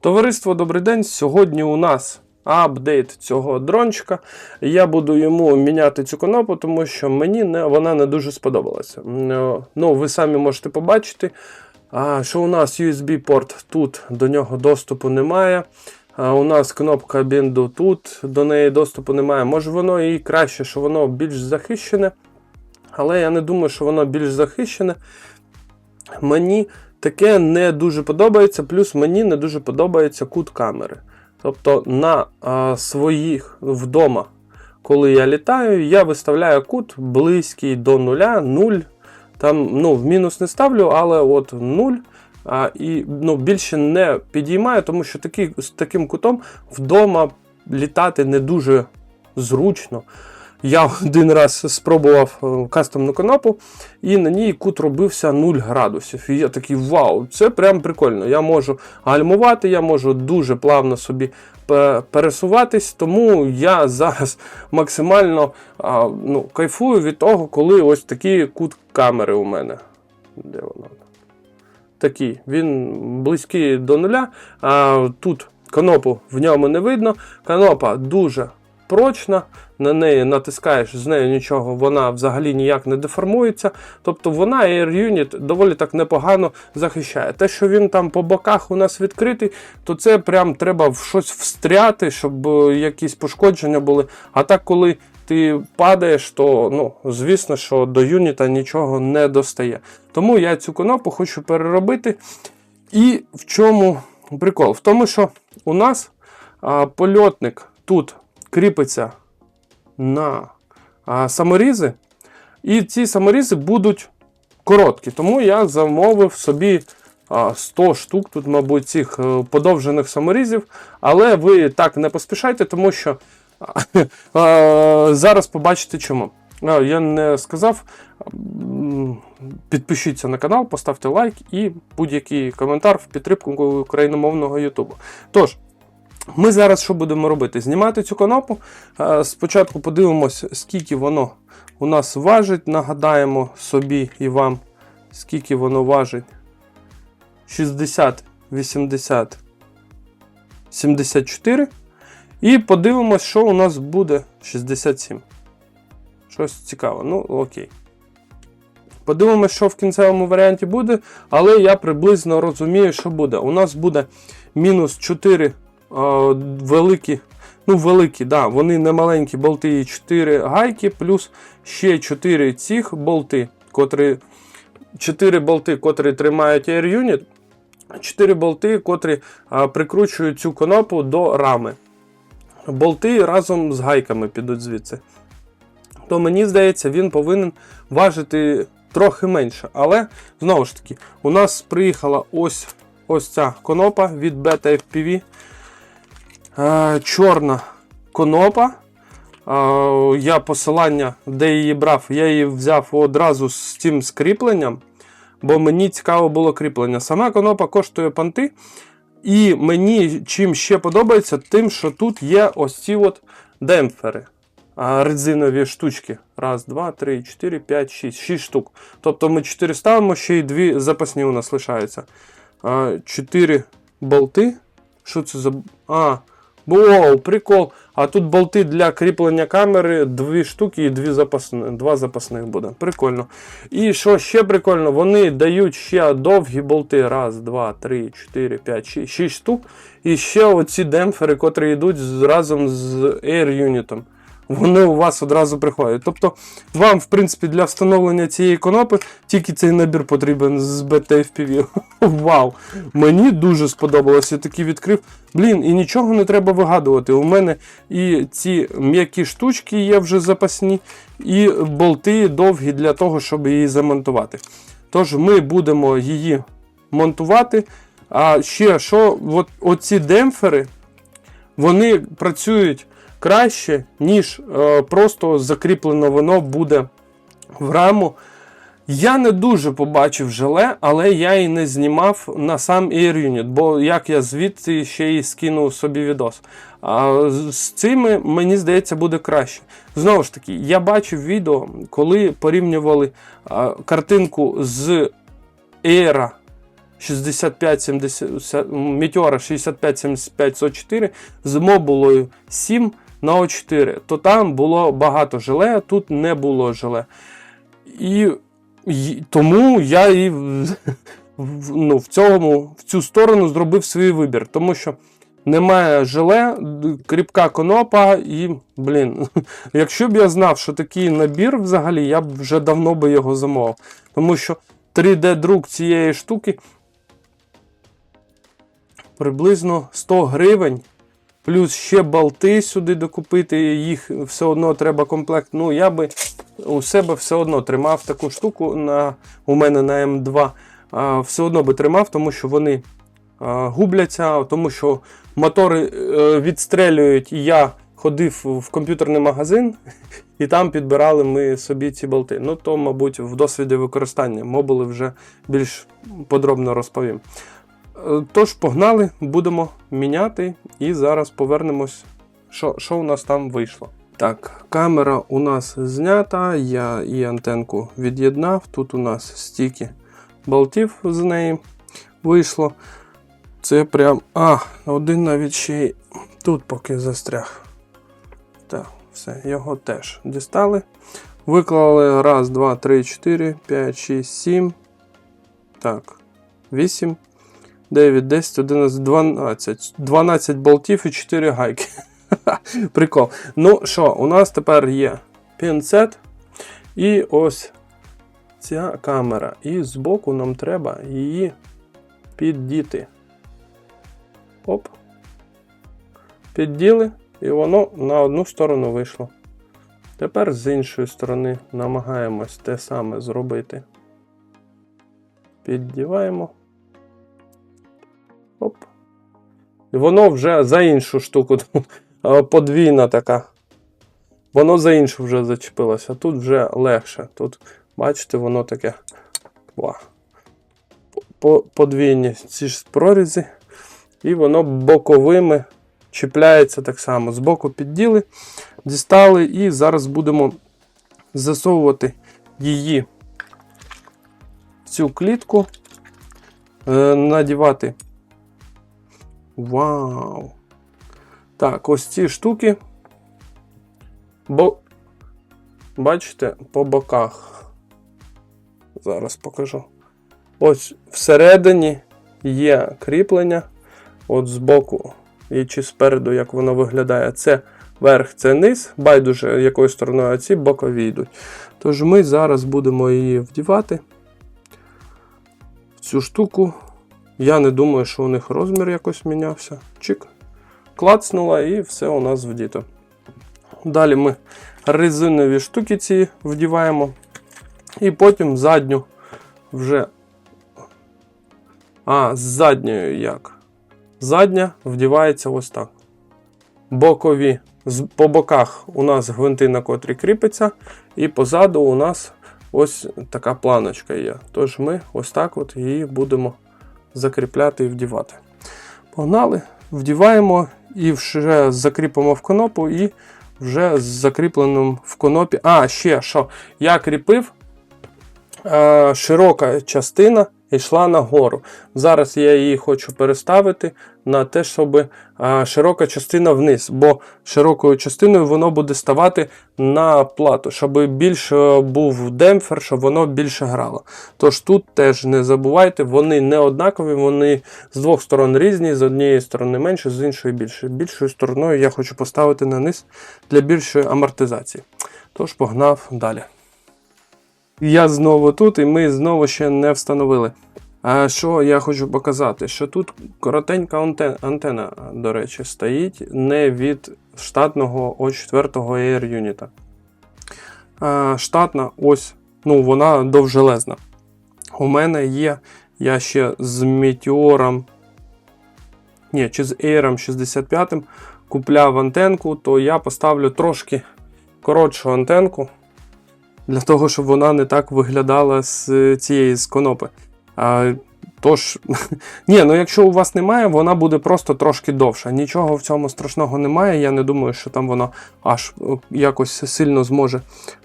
Товариство, добрий день. Сьогодні у нас апдейт цього дрончика. Я буду йому міняти цю конопу, тому що мені не, вона не дуже сподобалася. Е, Ну, ви самі можете побачити, що у нас USB-порт тут, до нього доступу немає. У нас кнопка бінду тут, до неї доступу немає. Може воно і краще, що воно більш захищене, але я не думаю, що воно більш захищене. Мені таке не дуже подобається, плюс мені не дуже подобається кут камери. Тобто на а, своїх вдома, коли я літаю, я виставляю кут близький до нуля, 0. Там ну, в мінус не ставлю, але от 0. А, і ну, більше не підіймаю, тому що такий, з таким кутом вдома літати не дуже зручно. Я один раз спробував е, кастомну конопу, і на ній кут робився 0 градусів. І я такий вау, це прям прикольно. Я можу гальмувати, я можу дуже плавно собі пересуватись, тому я зараз максимально ну, кайфую від того, коли ось такий кут камери у мене. Де воно? Такий, він близький до нуля. А, тут конопу в ньому не видно. Конопа дуже прочна, на неї натискаєш, з нею нічого, вона взагалі ніяк не деформується. Тобто вона Air Unit доволі так непогано захищає. Те, що він там по боках у нас відкритий, то це прям треба в щось встряти, щоб е, якісь пошкодження були. А так, коли ти падаєш, то ну, звісно, що до юніта нічого не достає. Тому я цю конопу хочу переробити. І в чому прикол? В тому, що у нас а, польотник тут кріпиться на саморізи, і ці саморізи будуть короткі. Тому я замовив собі а, 100 штук, тут, мабуть, цих е, подовжених саморізів. Але ви так не поспішайте, тому що зараз побачите чому. Я не сказав. Підпишіться на канал, поставте лайк і будь-який коментар в підтримку україномовного Ютубу. Тож, ми зараз що будемо робити? Знімати цю конопу. Е, Спочатку подивимось, скільки воно у нас важить. Нагадаємо собі і вам, скільки воно важить. 60, 80, 74. І подивимось, що у нас буде 67. Щось цікаве. Ну, окей. Подивимось, що в кінцевому варіанті буде, але я приблизно розумію, що буде. У нас буде мінус 4 е, великі, ну, великі, да, вони не маленькі болти і 4 гайки, плюс ще 4 цих болти, котрі 4 болти, котрі тримають Air Unit, 4 болти, котрі а, прикручують цю конопу до рами. Болти разом з гайками підуть звідси. То мені здається, він повинен важити трохи менше. Але знову ж таки, у нас приїхала ось, ось ця конопа від Beta FPV. Е, чорна конопа. Е, я посилання, де її брав, я її взяв одразу з цим скріпленням, бо мені цікаво було кріплення. Сама конопа коштує панти. І мені чим ще подобається, тим, що тут є ось ці от демпфери. А, резинові штучки. Раз, два, три, чотири, п'ять, шість. Шість штук. Тобто ми 4 ставимо, ще й дві запасні у нас лишаються. Чотири болти. Що це за. А, Воу, прикол. А тут болти для кріплення камери, дві штуки і дві запасні, два запасних буде. Прикольно. І що ще прикольно, вони дають ще довгі болти. Раз, два, три, чотири, п'ять, шість, шість штук. І ще оці демпфери, котрі йдуть разом з Air Unit. Вони у вас одразу приходять. Тобто, вам, в принципі, для встановлення цієї конопи тільки цей набір потрібен з BTFPV. Вау! Мені дуже сподобалось. Я такий відкрив. Блін, і нічого не треба вигадувати. У мене і ці м'які штучки є вже запасні, і болти довгі для того, щоб її замонтувати. Тож ми будемо її монтувати. А ще що, от, оці демпфери, вони працюють краще, ніж е, просто закріплено воно буде в раму. Я не дуже побачив желе, але я і не знімав на сам Air Unit, бо як я звідси ще й скинув собі відос. А з- цими, мені здається, буде краще. Знову ж таки, я бачив відео, коли порівнювали а, картинку з Air 65 70, Meteora 65 75 104 з мобулою 7 на O4, то там було багато желе, тут не було желе. І, і тому я і ну, в, цьому, в цю сторону зробив свій вибір, тому що немає желе, кріпка конопа, і, блін, якщо б я знав, що такий набір взагалі, я б вже давно би його замовив. Тому що 3D-друк цієї штуки приблизно 100 гривень. Плюс ще болти сюди докупити, їх все одно треба комплект. Ну, я би у себе все одно тримав таку штуку на, у мене на М2. А, все одно би тримав, тому що вони а, губляться, тому що мотори е, відстрелюють. І я ходив в комп'ютерний магазин, і там підбирали ми собі ці болти. Ну, то, мабуть, в досвіді використання мобули вже більш подробно розповім. Тож, погнали, будемо міняти і зараз повернемось, що, що у нас там вийшло. Так, камера у нас знята, я і антенку від'єднав. Тут у нас стільки болтів з неї вийшло. Це прям. А, один навіть ще й тут поки застряг. Так, все, його теж дістали. Виклали раз, два, три, чотири, п'ять, шість, сім. Так, вісім. 9, 10, 11, 12. 12 болтів і 4 гайки. Прикол. Ну що, у нас тепер є пінцет. І ось ця камера. І збоку нам треба її піддіти. Оп. Підділи, і воно на одну сторону вийшло. Тепер з іншої сторони намагаємось те саме зробити. Піддіваємо. І воно вже за іншу штуку. Подвійна така. Воно за іншу вже зачепилося. Тут вже легше. Тут, бачите, воно таке. Ва. По- Подвійні ці ж прорізі. І воно боковими чіпляється так само. Збоку підділи, дістали, і зараз будемо засовувати її в цю клітку, е, надівати Вау! Так, ось ці штуки. Бо... Бачите, по боках. Зараз покажу. Ось всередині є кріплення. От збоку і чи спереду, як воно виглядає. Це верх, це низ, байдуже якою стороною, ці бокові йдуть. Тож ми зараз будемо її вдівати. в Цю штуку. Я не думаю, що у них розмір якось мінявся. Чик. Клацнула і все у нас вдіто. Далі ми резинові штуки ці вдіваємо. І потім задню вже. А, з задньою як? Задня вдівається ось так. Бокові. По боках у нас гвинти, на котрі кріпиться, і позаду у нас ось така планочка є. Тож ми ось так от її будемо закріпляти і вдівати. Погнали, вдіваємо і вже закріпимо в конопу, і вже з закріпленим в конопі. А, ще що? Я кріпив е, широка частина йшла нагору. Зараз я її хочу переставити на те, щоб е, широка частина вниз, бо широкою частиною воно буде ставати на плату, щоб більше був демпфер, щоб воно більше грало. Тож тут теж не забувайте, вони не однакові, вони з двох сторон різні, з однієї сторони менше, з іншої більше. Більшою стороною я хочу поставити на низ для більшої амортизації. Тож погнав далі. Я знову тут, і ми знову ще не встановили. А що я хочу показати? Що тут коротенька антен- антена, до речі, стоїть не від штатного O4 Air Unit. Штатна, ось, ну, вона довжелезна. У мене є, я ще з Meteor, ні, чи з Air 65 купляв антенку, то я поставлю трошки коротшу антенку для того, щоб вона не так виглядала з цієї з конопи. А, тож, ні, ну якщо у вас немає, вона буде просто трошки довша. Нічого в цьому страшного немає. Я не думаю, що там вона аж е, якось сильно зможе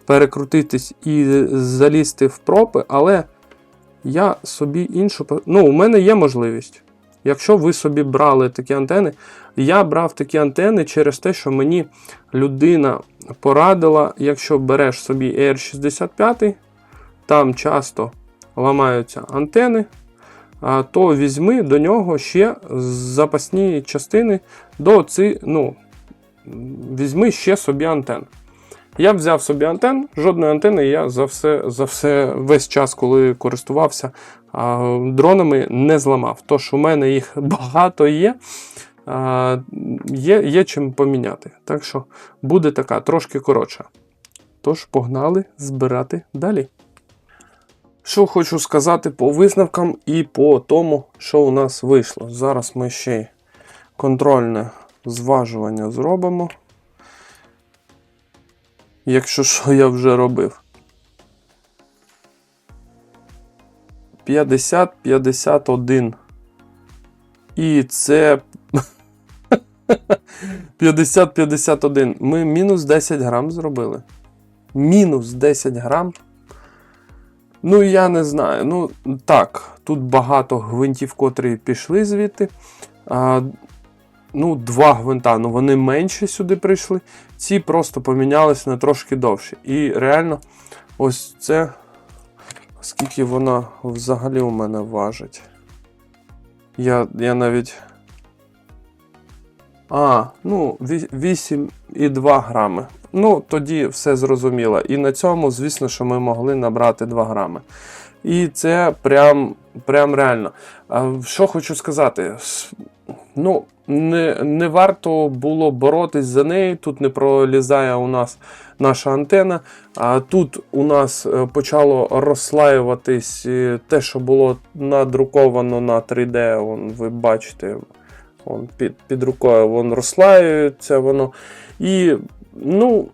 перекрутитись і залізти в пропи, але я собі іншу. Ну, у мене є можливість. Якщо ви собі брали такі антени, я брав такі антени через те, що мені людина порадила, якщо береш собі AR65, там часто ламаються антени, то візьми до нього ще запасні частини до ці, ну, візьми ще собі антен. Я взяв собі антен, жодної антени я за все, за все весь час, коли користувався а, дронами, не зламав. Тож у мене їх багато є, а, є, є чим поміняти. Так що буде така трошки коротша. Тож погнали збирати далі. Що хочу сказати по висновкам і по тому, що у нас вийшло. Зараз ми ще контрольне зважування зробимо. Якщо що я вже робив. 50-51. І це 50-51. Ми мінус 10 грам зробили. Мінус 10 грам. Ну, я не знаю. Ну, так, тут багато гвинтів, котрі пішли звідти. А, ну, два гвинта, ну вони менше сюди прийшли. Ці просто помінялись на трошки довше. І реально, ось це. Скільки вона взагалі у мене важить. Я, я навіть. А, ну, 8,2 грами. Ну, тоді все зрозуміло. І на цьому, звісно, що ми могли набрати 2 грами. І це прям, прям реально. Що хочу сказати? Ну, не, не варто було боротись за неї. Тут не пролізає у нас наша антена. А тут у нас е, почало розслаюватись е, те, що було надруковано на 3D. Вон, ви бачите, вон, під, під рукою вон розслаюється воно. І, ну,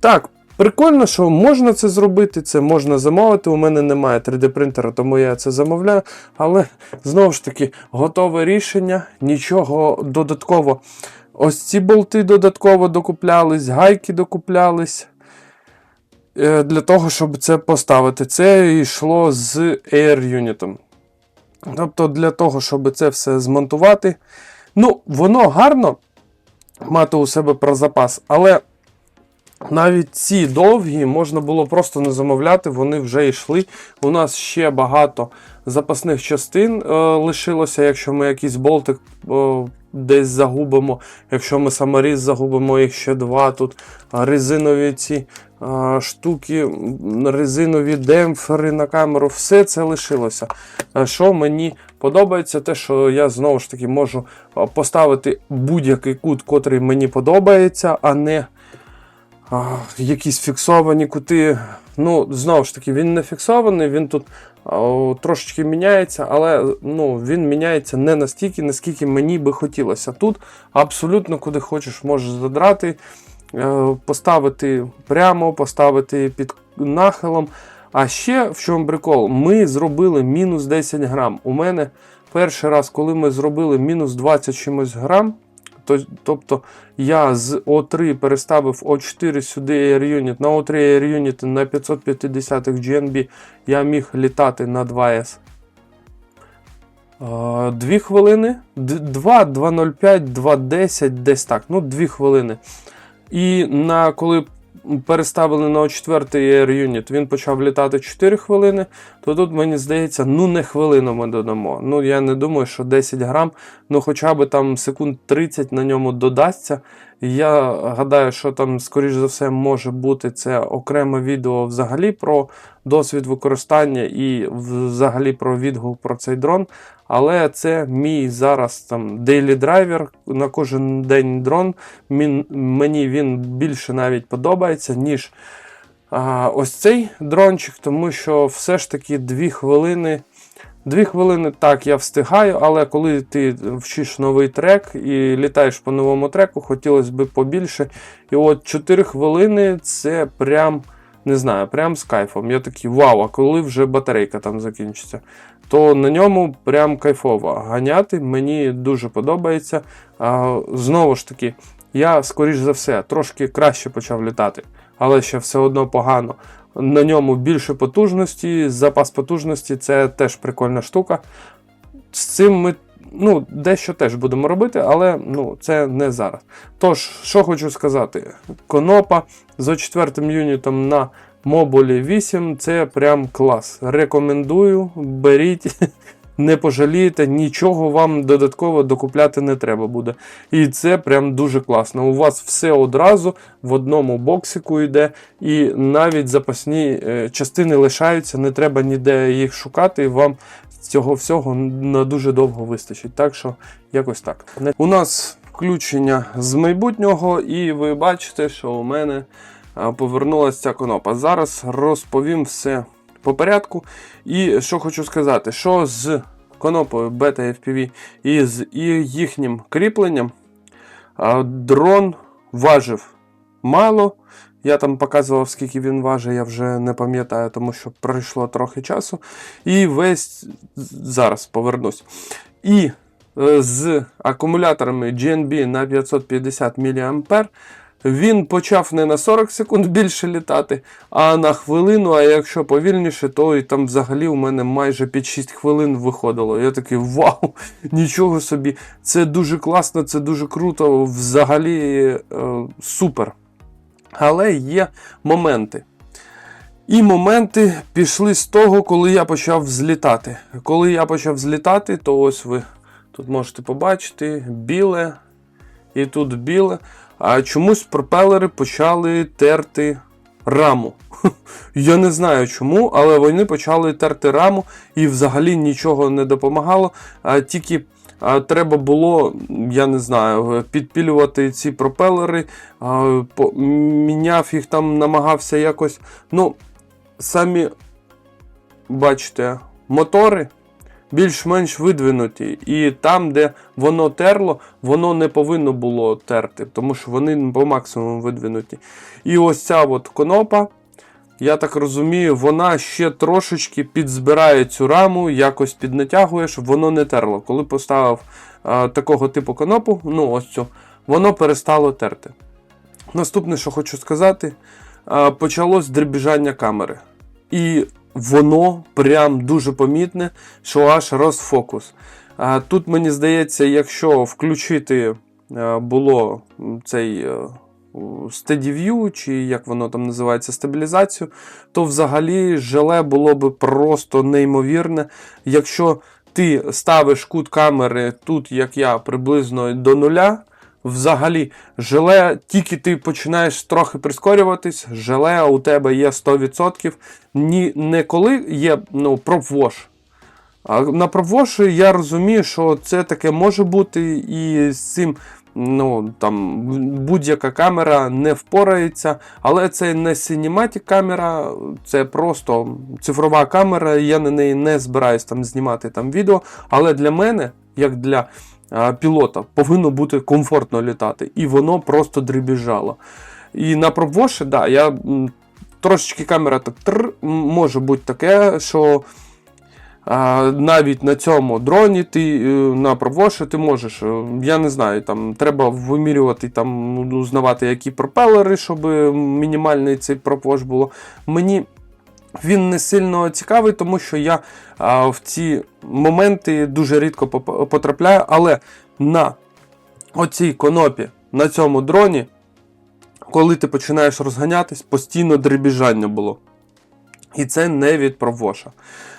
так, прикольно, що можна це зробити, це можна замовити. У мене немає 3D-принтера, тому я це замовляю. Але знову ж таки, готове рішення, нічого додатково. Ось ці болти додатково докуплялись, гайки докуплялись. е, Для того, щоб це поставити. Це йшло з Air Unit. Тобто, для того, щоб це все змонтувати. Ну, воно гарно мати у себе про запас, але навіть ці довгі можна було просто не замовляти, вони вже йшли. У нас ще багато запасних частин е, лишилося, якщо ми якийсь болтик е, десь загубимо, якщо ми саморіз загубимо, їх ще два тут резинові ці е, штуки, резинові демпфери на камеру, все це лишилося. Е, Що мені подобається, те, що я знову ж таки можу е, поставити будь-який кут, котрий мені подобається, а не якісь фіксовані кути. Ну, знову ж таки, він не фіксований, він тут о, трошечки міняється, але ну, він міняється не настільки, наскільки мені би хотілося. Тут абсолютно куди хочеш, можеш задрати, е, поставити прямо, поставити під нахилом. А ще в чому прикол, ми зробили мінус 10 грам. У мене перший раз, коли ми зробили мінус 20 чимось грам, тобто я з О3 переставив О4 сюди Air Unit, на О3 Air Unit на 550 GNB я міг літати на 2С. 2 хвилини, 2, 2.05, 2.10, десь так. Ну, 2 хвилини. І на коли переставили на О4 Air Unit, він почав літати 4 хвилини, то тут, мені здається, ну не хвилину ми додамо. Ну, я не думаю, що 10 грам, ну хоча б там секунд 30 на ньому додасться. Я гадаю, що там, скоріш за все, може бути це окреме відео взагалі про досвід використання і взагалі про відгук про цей дрон. Але це мій зараз там daily драйвер на кожен день дрон. Мені він більше навіть подобається, ніж а, ось цей дрончик, тому що все ж таки 2 хвилини. Дві хвилини так я встигаю, але коли ти вчиш новий трек і літаєш по новому треку, хотілося б побільше. І от 4 хвилини це прям, не знаю, прям з кайфом. Я такий вау, а коли вже батарейка там закінчиться, то на ньому прям кайфово ганяти. Мені дуже подобається. А, знову ж таки, я, скоріш за все, трошки краще почав літати, але ще все одно погано. на ньому більше потужності, запас потужності це теж прикольна штука. З цим ми ну, дещо теж будемо робити, але ну, це не зараз. Тож, що хочу сказати, конопа з 4 юнітом на мобулі 8 це прям клас. Рекомендую, беріть. Не пожалієте, нічого вам додатково докупляти не треба буде. І це прям дуже класно. У вас все одразу в одному боксику йде, і навіть запасні е, частини лишаються, не треба ніде їх шукати, вам цього всього на дуже довго вистачить. Так що якось так. У нас включення з майбутнього, і ви бачите, що у мене повернулася ця конопа. Зараз розповім все по порядку. І що хочу сказати, що з конопою Beta FPV і з їхнім кріпленням дрон важив мало. Я там показував, скільки він важить, я вже не пам'ятаю, тому що пройшло трохи часу. І весь зараз повернусь. І е, з акумуляторами GNB на 550 мА він почав не на 40 секунд більше літати, а на хвилину. А якщо повільніше, то і там взагалі у мене майже під 6 хвилин виходило. Я такий вау, нічого собі. Це дуже класно, це дуже круто. Взагалі е, супер. Але є моменти. І моменти пішли з того, коли я почав злітати. Коли я почав злітати, то ось ви тут можете побачити біле і тут біле. А чомусь пропелери почали терти раму. Я не знаю чому, але вони почали терти раму і взагалі нічого не допомагало. А тільки треба було, я не знаю, підпілювати ці пропелери, міняв їх там, намагався якось. Ну, самі бачите, мотори більш-менш видвинуті. І там, де воно терло, воно не повинно було терти, тому що вони по максимуму видвинуті. І ось ця от конопа. Я так розумію, вона ще трошечки підзбирає цю раму, якось піднатягує, щоб воно не терло. Коли поставив а, такого типу конопу, ну ось цю, воно перестало терти. Наступне, що хочу сказати, а, почалось дребіжання камери. І воно прям дуже помітне, що аж розфокус. А, тут мені здається, якщо включити було цей. е, Steady View, чи як воно там називається, стабілізацію, то взагалі желе було би просто неймовірне. Якщо ти ставиш кут камери тут, як я, приблизно до нуля, взагалі желе, тільки ти починаєш трохи прискорюватись, желе у тебе є 100%. Ні, не коли є ну, пропвош. А на провоші я розумію, що це таке може бути, і з цим ну, там, будь-яка камера не впорається. Але це не Cinematic камера, це просто цифрова камера. Я на неї не збираюсь там знімати там відео. Але для мене, як для пілота, повинно бути комфортно літати. І воно просто дребіжало. І на провоші, да, я трошечки камера так тр, може бути таке, що. А, навіть на цьому дроні ти е, на провоші ти можеш, е, я не знаю, там треба вимірювати, там, узнавати, які пропелери, щоб мінімальний цей провош було. Мені він не сильно цікавий, тому що я а, в ці моменти дуже рідко потрапляю, але на оцій конопі, на цьому дроні, коли ти починаєш розганятись, постійно дребіжання було. І це не від провоша.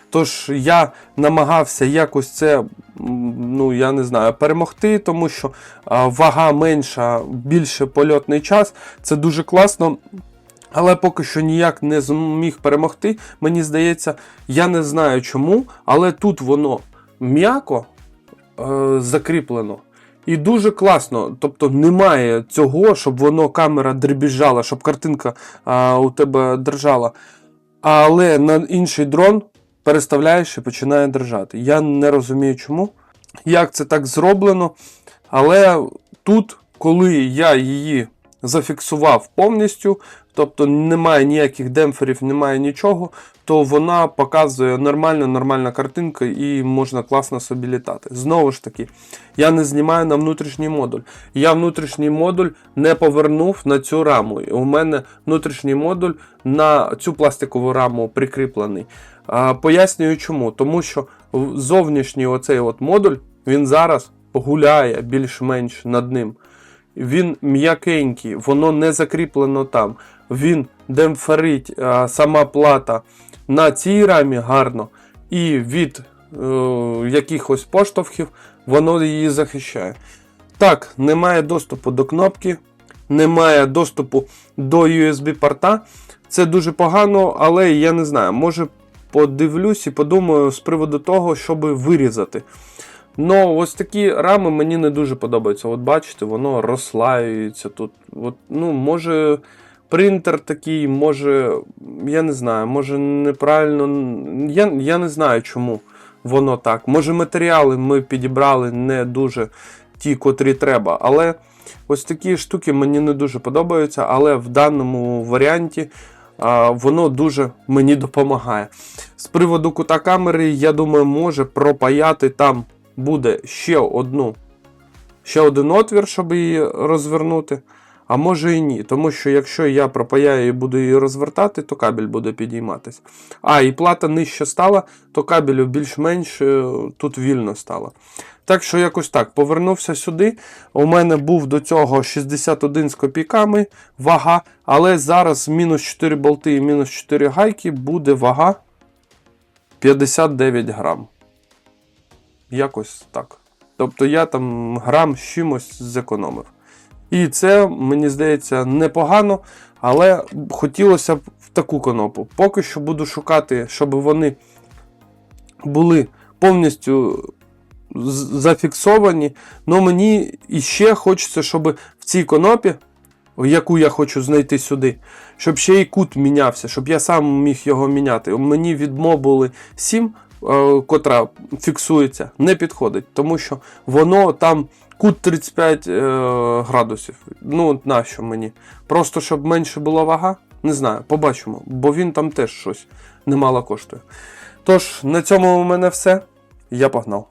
Тож я намагався якось це, ну я не знаю, перемогти, тому що а, вага менша, більше польотний час. Це дуже класно. Але поки що ніяк не зміг перемогти. Мені здається, я не знаю чому, але тут воно м'яко е, закріплено. І дуже класно. Тобто немає цього, щоб воно камера дребіжала, щоб картинка а, у тебе держала. Але на інший дрон переставляєш і починає держати. Я не розумію чому, як це так зроблено. Але тут, коли я її зафіксував повністю, тобто немає ніяких демпферів, немає нічого, то вона показує нормальна, нормальна картинка і можна класно собі літати. Знову ж таки, я не знімаю на внутрішній модуль. Я внутрішній модуль не повернув на цю раму. У мене внутрішній модуль на цю пластикову раму прикріплений. Пояснюю чому. Тому що зовнішній оцей от модуль він зараз гуляє більш-менш над ним. Він м'якенький, воно не закріплено там. Він демпферить а, сама плата на цій рамі гарно, і від е, якихось поштовхів воно її захищає. Так, немає доступу до кнопки, немає доступу до USB-порта. Це дуже погано, але я не знаю, може подивлюсь і подумаю з приводу того, щоб вирізати. Ну, ось такі рами мені не дуже подобаються. От бачите, воно розслаюється тут. От, ну, може, принтер такий, може, я не знаю, може неправильно. Я, я не знаю, чому воно так. Може, матеріали ми підібрали не дуже ті, котрі треба. Але ось такі штуки мені не дуже подобаються, але в даному варіанті. а, Воно дуже мені допомагає. З приводу кута камери, я думаю, може пропаяти там буде ще одну, ще один отвір, щоб її розвернути. А може і ні. Тому що якщо я пропаяю і буду її розвертати, то кабель буде підійматись. А, і плата нижче стала, то кабелю більш-менш е, тут вільно стало. Так що якось так. Повернувся сюди. У мене був до цього 61 з копійками вага, але зараз мінус 4 болти і мінус 4 гайки буде вага 59 грам. Якось так. Тобто я там грам з чимось зекономив. І це, мені здається, непогано, але хотілося б в таку конопу. Поки що буду шукати, щоб вони були повністю зафіксовані. Ну мені іще хочеться, щоб в цій конопі, яку я хочу знайти сюди, щоб ще і кут мінявся, щоб я сам міг його міняти. Мені від мобули 7, е, котра фіксується, не підходить, тому що воно там кут 35 е, градусів. Ну, нащо мені? Просто щоб менше була вага? Не знаю, побачимо, бо він там теж щось немало коштує. Тож, на цьому у мене все. Я погнав.